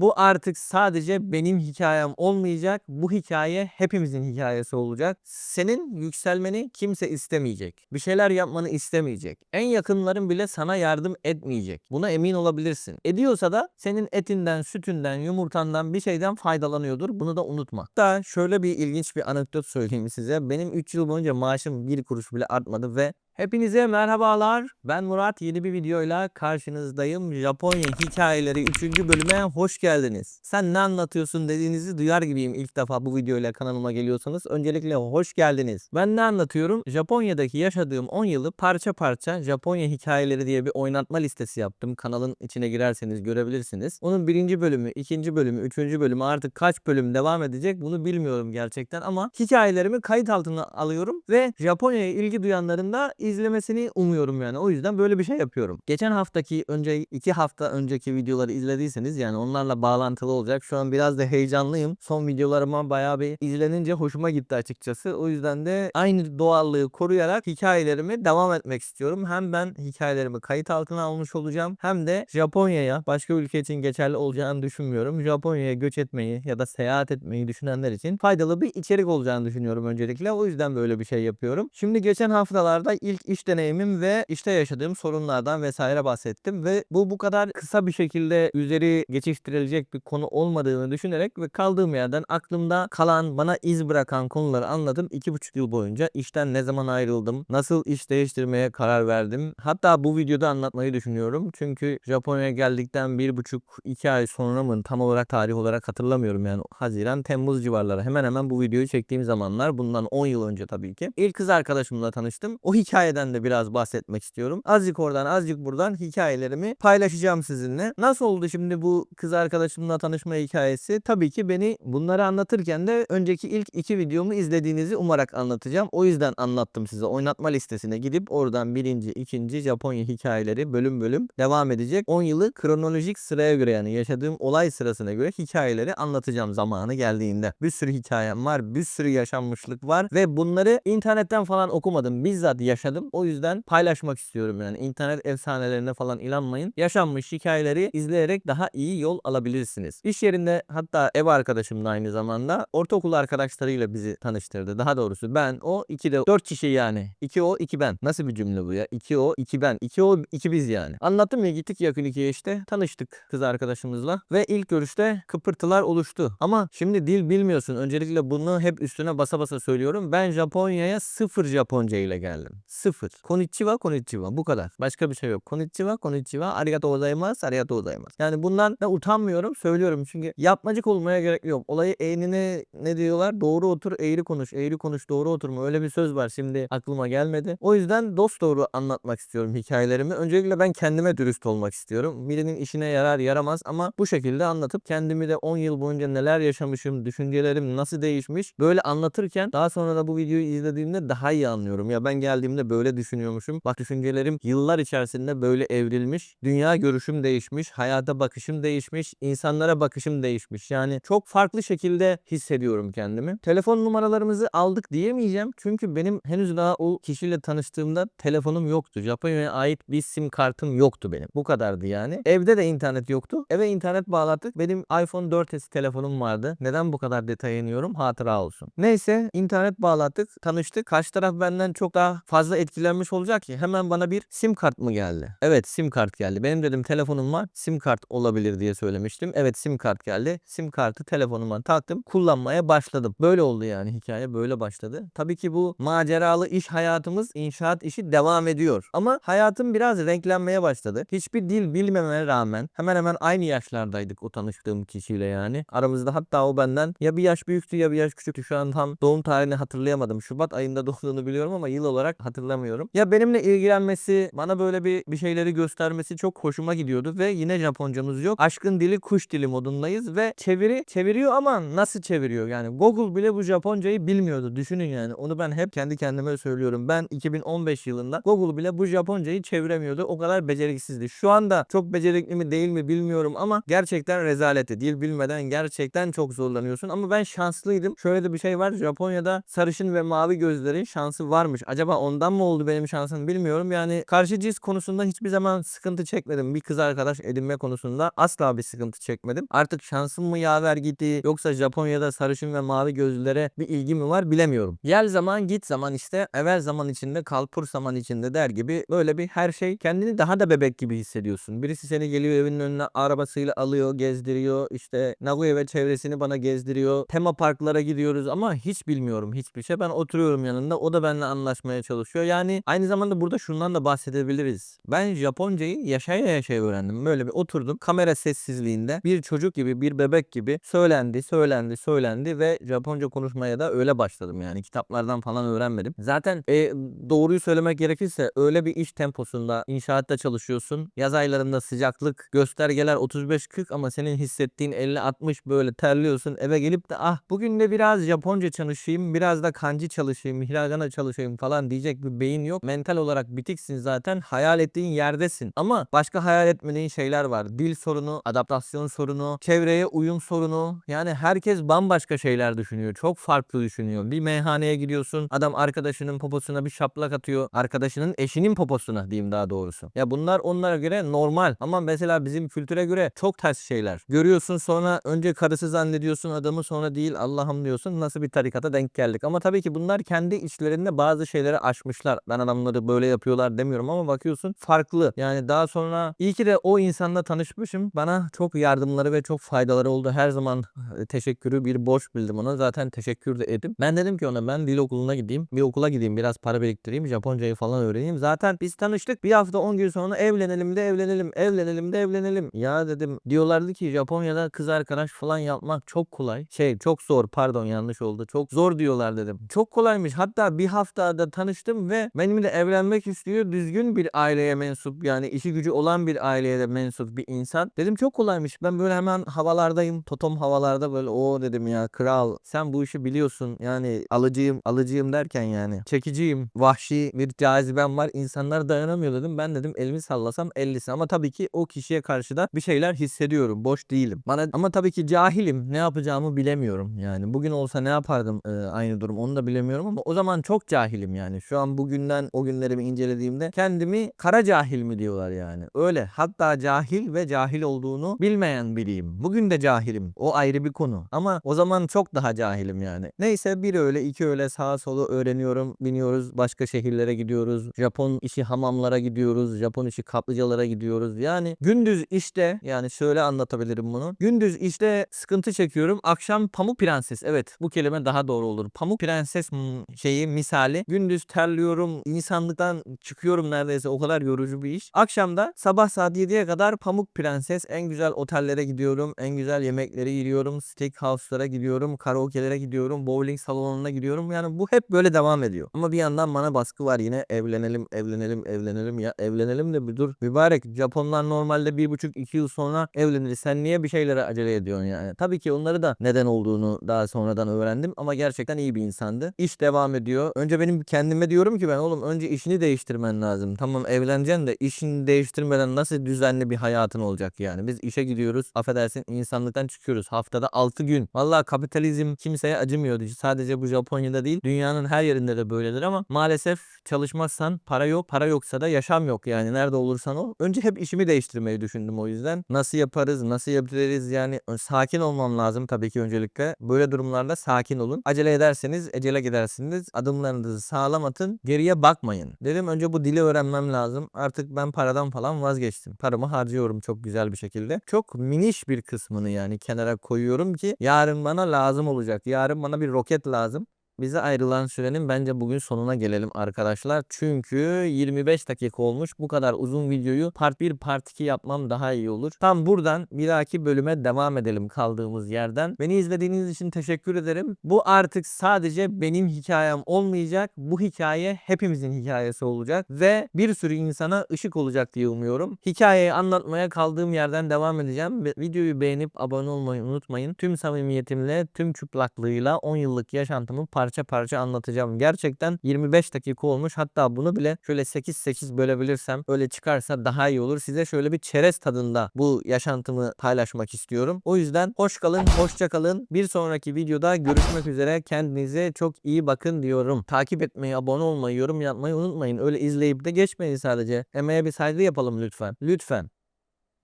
Bu artık sadece benim hikayem olmayacak. Bu hikaye hepimizin hikayesi olacak. Senin yükselmeni kimse istemeyecek. Bir şeyler yapmanı istemeyecek. En yakınların bile sana yardım etmeyecek. Buna emin olabilirsin. Ediyorsa da senin etinden, sütünden, yumurtandan bir şeyden faydalanıyordur. Bunu da unutma. Hatta şöyle bir ilginç bir anekdot söyleyeyim size. Benim 3 yıl boyunca maaşım bir kuruş bile artmadı ve Hepinize merhabalar. Ben Murat. Yeni bir videoyla karşınızdayım. Japonya hikayeleri 3. bölüme hoş geldiniz. Sen ne anlatıyorsun dediğinizi duyar gibiyim ilk defa bu videoyla kanalıma geliyorsanız. Öncelikle hoş geldiniz. Ben ne anlatıyorum? Japonya'daki yaşadığım 10 yılı parça parça Japonya hikayeleri diye bir oynatma listesi yaptım. Kanalın içine girerseniz görebilirsiniz. Onun birinci bölümü, ikinci bölümü, üçüncü bölümü artık kaç bölüm devam edecek bunu bilmiyorum gerçekten ama hikayelerimi kayıt altına alıyorum ve Japonya'ya ilgi duyanların da izlemesini umuyorum yani. O yüzden böyle bir şey yapıyorum. Geçen haftaki önce iki hafta önceki videoları izlediyseniz yani onlarla bağlantılı olacak. Şu an biraz da heyecanlıyım. Son videolarıma bayağı bir izlenince hoşuma gitti açıkçası. O yüzden de aynı doğallığı koruyarak hikayelerimi devam etmek istiyorum. Hem ben hikayelerimi kayıt altına almış olacağım hem de Japonya'ya başka ülke için geçerli olacağını düşünmüyorum. Japonya'ya göç etmeyi ya da seyahat etmeyi düşünenler için faydalı bir içerik olacağını düşünüyorum öncelikle. O yüzden böyle bir şey yapıyorum. Şimdi geçen haftalarda ilk iş deneyimim ve işte yaşadığım sorunlardan vesaire bahsettim ve bu bu kadar kısa bir şekilde üzeri geçiştirilecek bir konu olmadığını düşünerek ve kaldığım yerden aklımda kalan bana iz bırakan konuları anladım. iki buçuk yıl boyunca işten ne zaman ayrıldım, nasıl iş değiştirmeye karar verdim. Hatta bu videoda anlatmayı düşünüyorum. Çünkü Japonya'ya geldikten bir buçuk iki ay sonra mı tam olarak tarih olarak hatırlamıyorum yani Haziran Temmuz civarları hemen hemen bu videoyu çektiğim zamanlar bundan 10 yıl önce tabii ki. İlk kız arkadaşımla tanıştım. O hikayeden de biraz bahsetmek istiyorum. Azıcık oradan azıcık buradan hikayelerimi paylaşacağım sizinle. Nasıl oldu şimdi bu kız arkadaşımla tanışma hikayesi? Tabii ki beni bunları anlatırken de önceki ilk iki videomu izlediğinizi umarak anlatacağım. O yüzden anlattım size. Oynatma listesine gidip oradan birinci, ikinci Japonya hikayeleri bölüm bölüm devam edecek. 10 yılı kronolojik sıraya göre yani yaşadığım olay sırasına göre hikayeleri anlatacağım zamanı geldiğinde. Bir sürü hikayem var, bir sürü yaşanmışlık var ve bunları internetten falan okumadım. Bizzat yaşadım. O yüzden paylaşmak istiyorum yani. internet efsanelerine falan inanmayın. Yaşanmış hikayeleri izleyerek daha iyi yol alabilirsiniz. İş yerinde hatta ev arkadaşım da aynı zamanda ortaokul arkadaşlarıyla bizi tanıştırdı. Daha doğrusu ben o iki de dört kişi yani. İki o iki ben. Nasıl bir cümle bu ya? İki o iki ben. İki o iki biz yani. Anlattım ya gittik yakın ikiye işte. Tanıştık kız arkadaşımızla ve ilk görüşte kıpırtılar oluştu. Ama şimdi dil bilmiyorsun. Öncelikle bunu hep üstüne basa basa söylüyorum. Ben Japonya'ya sıfır Japonca ile geldim. Sıfır. Konnichiwa, konnichiwa. Bu kadar. Başka bir şey yok. Konnichiwa, konnichiwa. Arigato gozaimasu, arigato gozaimasu. Yani bundan da utanmıyorum. Söylüyorum çünkü yapmacık olmaya gerek yok. Olayı eğnine ne diyorlar? Doğru otur, eğri konuş. Eğri konuş, doğru oturma. Öyle bir söz var. Şimdi aklıma gelmedi. O yüzden dost doğru anlatmak istiyorum hikayelerimi. Öncelikle ben kendime dürüst olmak istiyorum. Birinin işine yarar yaramaz ama bu şekilde anlatıp kendimi de 10 yıl boyunca neler yaşamışım, düşüncelerim nasıl değişmiş böyle anlatırken daha sonra da bu videoyu izlediğimde daha iyi anlıyorum. Ya ben geldiğimde böyle düşünüyormuşum. Bak düşüncelerim yıllar içerisinde böyle evrilmiş. Dünya görüşüm değişmiş. Hayata bakışım değişmiş. insanlara bakışım değişmiş. Yani çok farklı şekilde hissediyorum kendimi. Telefon numaralarımızı aldık diyemeyeceğim. Çünkü benim henüz daha o kişiyle tanıştığımda telefonum yoktu. Japonya'ya ait bir sim kartım yoktu benim. Bu kadardı yani. Evde de internet yoktu. Eve internet bağlattık. Benim iPhone 4S telefonum vardı. Neden bu kadar detaya iniyorum? Hatıra olsun. Neyse internet bağlattık. Tanıştık. Karşı taraf benden çok daha fazla etkilenmiş olacak ki hemen bana bir sim kart mı geldi? Evet sim kart geldi. Benim dedim telefonum var. Sim kart olabilir diye söylemiştim. Evet sim kart geldi. Sim kartı telefonuma taktım. Kullanmaya başladım. Böyle oldu yani hikaye böyle başladı. Tabii ki bu maceralı iş hayatımız inşaat işi devam ediyor. Ama hayatım biraz renklenmeye başladı. Hiçbir dil bilmememe rağmen hemen hemen aynı yaşlardaydık o tanıştığım kişiyle yani. Aramızda hatta o benden ya bir yaş büyüktü ya bir yaş küçüktü. Şu an tam doğum tarihini hatırlayamadım. Şubat ayında doğduğunu biliyorum ama yıl olarak hatırlamıyorum. Ya benimle ilgilenmesi, bana böyle bir bir şeyleri göstermesi çok hoşuma gidiyordu ve yine Japoncamız yok. Aşkın dili kuş dili modundayız ve çeviri çeviriyor ama nasıl çeviriyor? Yani Google bile bu Japoncayı bilmiyordu. Düşünün yani. Onu ben hep kendi kendime söylüyorum. Ben 2015 yılında Google bile bu Japoncayı çeviremiyordu. O kadar beceriksizdi. Şu anda çok becerikli mi değil mi bilmiyorum ama gerçekten rezaleti. Dil bilmeden gerçekten çok zorlanıyorsun ama ben şanslıydım. Şöyle de bir şey var. Japonya'da sarışın ve mavi gözlerin şansı varmış. Acaba ondan mı mı oldu benim şansım bilmiyorum. Yani karşı cins konusunda hiçbir zaman sıkıntı çekmedim. Bir kız arkadaş edinme konusunda asla bir sıkıntı çekmedim. Artık şansım mı yaver gitti yoksa Japonya'da sarışın ve mavi gözlülere bir ilgi mi var bilemiyorum. Gel zaman git zaman işte evvel zaman içinde kalpur zaman içinde der gibi böyle bir her şey kendini daha da bebek gibi hissediyorsun. Birisi seni geliyor evinin önüne arabasıyla alıyor gezdiriyor işte Nagoya ve çevresini bana gezdiriyor. Tema parklara gidiyoruz ama hiç bilmiyorum hiçbir şey. Ben oturuyorum yanında o da benimle anlaşmaya çalışıyor. Yani aynı zamanda burada şundan da bahsedebiliriz. Ben Japoncayı yaşaya yaşaya öğrendim. Böyle bir oturdum kamera sessizliğinde bir çocuk gibi bir bebek gibi söylendi söylendi söylendi ve Japonca konuşmaya da öyle başladım yani kitaplardan falan öğrenmedim. Zaten e, doğruyu söylemek gerekirse öyle bir iş temposunda inşaatta çalışıyorsun. Yaz aylarında sıcaklık göstergeler 35-40 ama senin hissettiğin 50-60 böyle terliyorsun. Eve gelip de ah bugün de biraz Japonca çalışayım biraz da kanji çalışayım hiragana çalışayım falan diyecek bir beyin yok. Mental olarak bitiksin zaten hayal ettiğin yerdesin. Ama başka hayal etmediğin şeyler var. Dil sorunu, adaptasyon sorunu, çevreye uyum sorunu. Yani herkes bambaşka şeyler düşünüyor. Çok farklı düşünüyor. Bir meyhaneye gidiyorsun. Adam arkadaşının poposuna bir şaplak atıyor. Arkadaşının eşinin poposuna diyeyim daha doğrusu. Ya bunlar onlara göre normal. Ama mesela bizim kültüre göre çok ters şeyler. Görüyorsun sonra önce karısı zannediyorsun adamı sonra değil Allah'ım diyorsun. Nasıl bir tarikata denk geldik. Ama tabii ki bunlar kendi içlerinde bazı şeyleri aşmışlar. Ben adamları böyle yapıyorlar demiyorum ama bakıyorsun farklı. Yani daha sonra iyi ki de o insanla tanışmışım. Bana çok yardımları ve çok faydaları oldu. Her zaman teşekkürü bir borç bildim ona. Zaten teşekkür de ettim. Ben dedim ki ona ben dil okuluna gideyim. Bir okula gideyim. Biraz para biriktireyim. Japoncayı falan öğreneyim. Zaten biz tanıştık. Bir hafta 10 gün sonra evlenelim de evlenelim. Evlenelim de evlenelim. Ya dedim diyorlardı ki Japonya'da kız arkadaş falan yapmak çok kolay. Şey çok zor pardon yanlış oldu. Çok zor diyorlar dedim. Çok kolaymış. Hatta bir haftada tanıştım ve benimle evlenmek istiyor. Düzgün bir aileye mensup yani işi gücü olan bir aileye de mensup bir insan. Dedim çok kolaymış. Ben böyle hemen havalardayım. Totom havalarda böyle o dedim ya kral sen bu işi biliyorsun. Yani alıcıyım alıcıyım derken yani çekiciyim. Vahşi bir cazibem var. İnsanlar dayanamıyor dedim. Ben dedim elimi sallasam 50'si ama tabii ki o kişiye karşı da bir şeyler hissediyorum. Boş değilim. Bana ama tabii ki cahilim. Ne yapacağımı bilemiyorum. Yani bugün olsa ne yapardım e, aynı durum onu da bilemiyorum ama o zaman çok cahilim yani. Şu an bugünden o günlerimi incelediğimde kendimi kara cahil mi diyorlar yani. Öyle. Hatta cahil ve cahil olduğunu bilmeyen biriyim. Bugün de cahilim. O ayrı bir konu. Ama o zaman çok daha cahilim yani. Neyse bir öyle iki öyle sağa sola öğreniyorum. Biniyoruz. Başka şehirlere gidiyoruz. Japon işi hamamlara gidiyoruz. Japon işi kaplıcalara gidiyoruz. Yani gündüz işte yani şöyle anlatabilirim bunu. Gündüz işte sıkıntı çekiyorum. Akşam pamuk prenses. Evet bu kelime daha doğru olur. Pamuk prenses hmm, şeyi misali. Gündüz terliyorum. insanlıktan çıkıyorum neredeyse. O kadar yorucu bir iş. Akşamda sabah saat 7'ye kadar pamuk prenses. En güzel otellere gidiyorum. En güzel yemekleri yiyorum. Steakhouse'lara gidiyorum. Karaoke'lere gidiyorum. Bowling salonuna gidiyorum. Yani bu hep böyle devam ediyor. Ama bir yandan bana baskı var yine. Evlenelim, evlenelim, evlenelim. Ya evlenelim de bir dur. Mübarek. Japonlar normalde bir buçuk iki yıl sonra evlenir. Sen niye bir şeylere acele ediyorsun yani? Tabii ki onları da neden olduğunu daha sonradan öğrendim. Ama gerçekten iyi bir insandı. İş devam ediyor. Önce benim kendime diyorum ben oğlum önce işini değiştirmen lazım. Tamam evleneceksin de işini değiştirmeden nasıl düzenli bir hayatın olacak yani. Biz işe gidiyoruz. Affedersin insanlıktan çıkıyoruz. Haftada 6 gün. Vallahi kapitalizm kimseye acımıyor. Sadece bu Japonya'da değil. Dünyanın her yerinde de böyledir ama maalesef çalışmazsan para yok. Para yoksa da yaşam yok yani. Nerede olursan ol. Önce hep işimi değiştirmeyi düşündüm o yüzden. Nasıl yaparız? Nasıl yapabiliriz? Yani sakin olmam lazım tabii ki öncelikle. Böyle durumlarda sakin olun. Acele ederseniz ecele gidersiniz. Adımlarınızı sağlam atın. Geriye bakmayın. Dedim önce bu dili öğrenmem lazım. Artık ben paradan falan vazgeçtim. Paramı harcıyorum çok güzel bir şekilde. Çok miniş bir kısmını yani kenara koyuyorum ki yarın bana lazım olacak. Yarın bana bir roket lazım. Bize ayrılan sürenin bence bugün sonuna gelelim arkadaşlar. Çünkü 25 dakika olmuş. Bu kadar uzun videoyu part 1 part 2 yapmam daha iyi olur. Tam buradan bir dahaki bölüme devam edelim kaldığımız yerden. Beni izlediğiniz için teşekkür ederim. Bu artık sadece benim hikayem olmayacak. Bu hikaye hepimizin hikayesi olacak. Ve bir sürü insana ışık olacak diye umuyorum. Hikayeyi anlatmaya kaldığım yerden devam edeceğim. Videoyu beğenip abone olmayı unutmayın. Tüm samimiyetimle, tüm çıplaklığıyla 10 yıllık yaşantımı parçalayacağım parça parça anlatacağım. Gerçekten 25 dakika olmuş. Hatta bunu bile şöyle 8-8 bölebilirsem öyle çıkarsa daha iyi olur. Size şöyle bir çerez tadında bu yaşantımı paylaşmak istiyorum. O yüzden hoş kalın, hoşça kalın. Bir sonraki videoda görüşmek üzere. Kendinize çok iyi bakın diyorum. Takip etmeyi, abone olmayı, yorum yapmayı unutmayın. Öyle izleyip de geçmeyin sadece. Emeğe bir saygı yapalım lütfen. Lütfen.